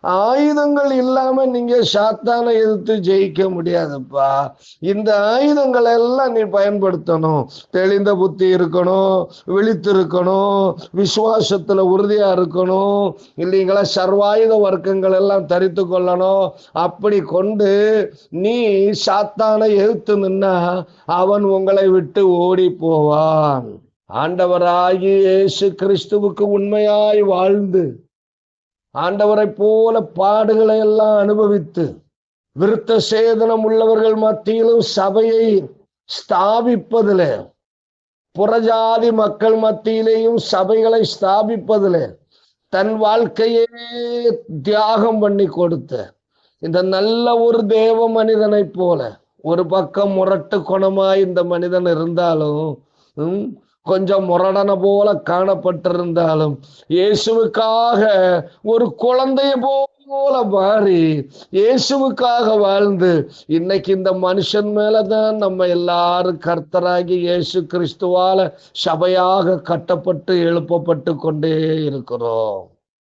ஆயுதங்கள் இல்லாம நீங்க சாத்தான எதிர்த்து ஜெயிக்க முடியாதுப்பா. இந்த ஆயுதங்களை எல்லாம் நீ பயன்படுத்தணும். தெளிந்த புத்தி இருக்கணும் விழித்து இருக்கணும் விசுவாசத்துல உறுதியா இருக்கணும். இல்லைங்களா? சர்வாயுத வர்க்கங்கள் எல்லாம் தரித்து கொள்ளணும். அப்படி கொண்டு நீ சாத்தானை எதிர்த்து நின்னா அவன் உங்களை விட்டு ஓடி போவான். ஆண்டவராகி இயேசு கிறிஸ்துவுக்கு உண்மையாய் வாழ்ந்து ஆண்டவரை போல பாடுகளை எல்லாம் அனுபவித்து விருத்த சேதனம் உள்ளவர்கள் மத்தியிலும் சபையை ஸ்தாபிப்பதில் புறஜாதி மக்கள் மத்தியிலேயும் சபைகளை ஸ்தாபிப்பதில் தன் வாழ்க்கையே தியாகம் பண்ணி கொடுத்த இந்த நல்ல ஒரு தேவ மனிதனை போல ஒரு பக்கம் முரட்டு குணமாய் இந்த மனிதன் இருந்தாலும் உம், கொஞ்சம் முரடன போல காணப்பட்டிருந்தாலும் இயேசுவுக்காக ஒரு குழந்தைய போல மாறி இயேசுவுக்காக வாழ்ந்து இன்னைக்கு இந்த மனுஷன் மேலதான் நம்ம எல்லாரும் கர்த்தராகி இயேசு கிறிஸ்துவால சபையாக கட்டப்பட்டு எழுப்பப்பட்டு கொண்டே இருக்கிறோம்.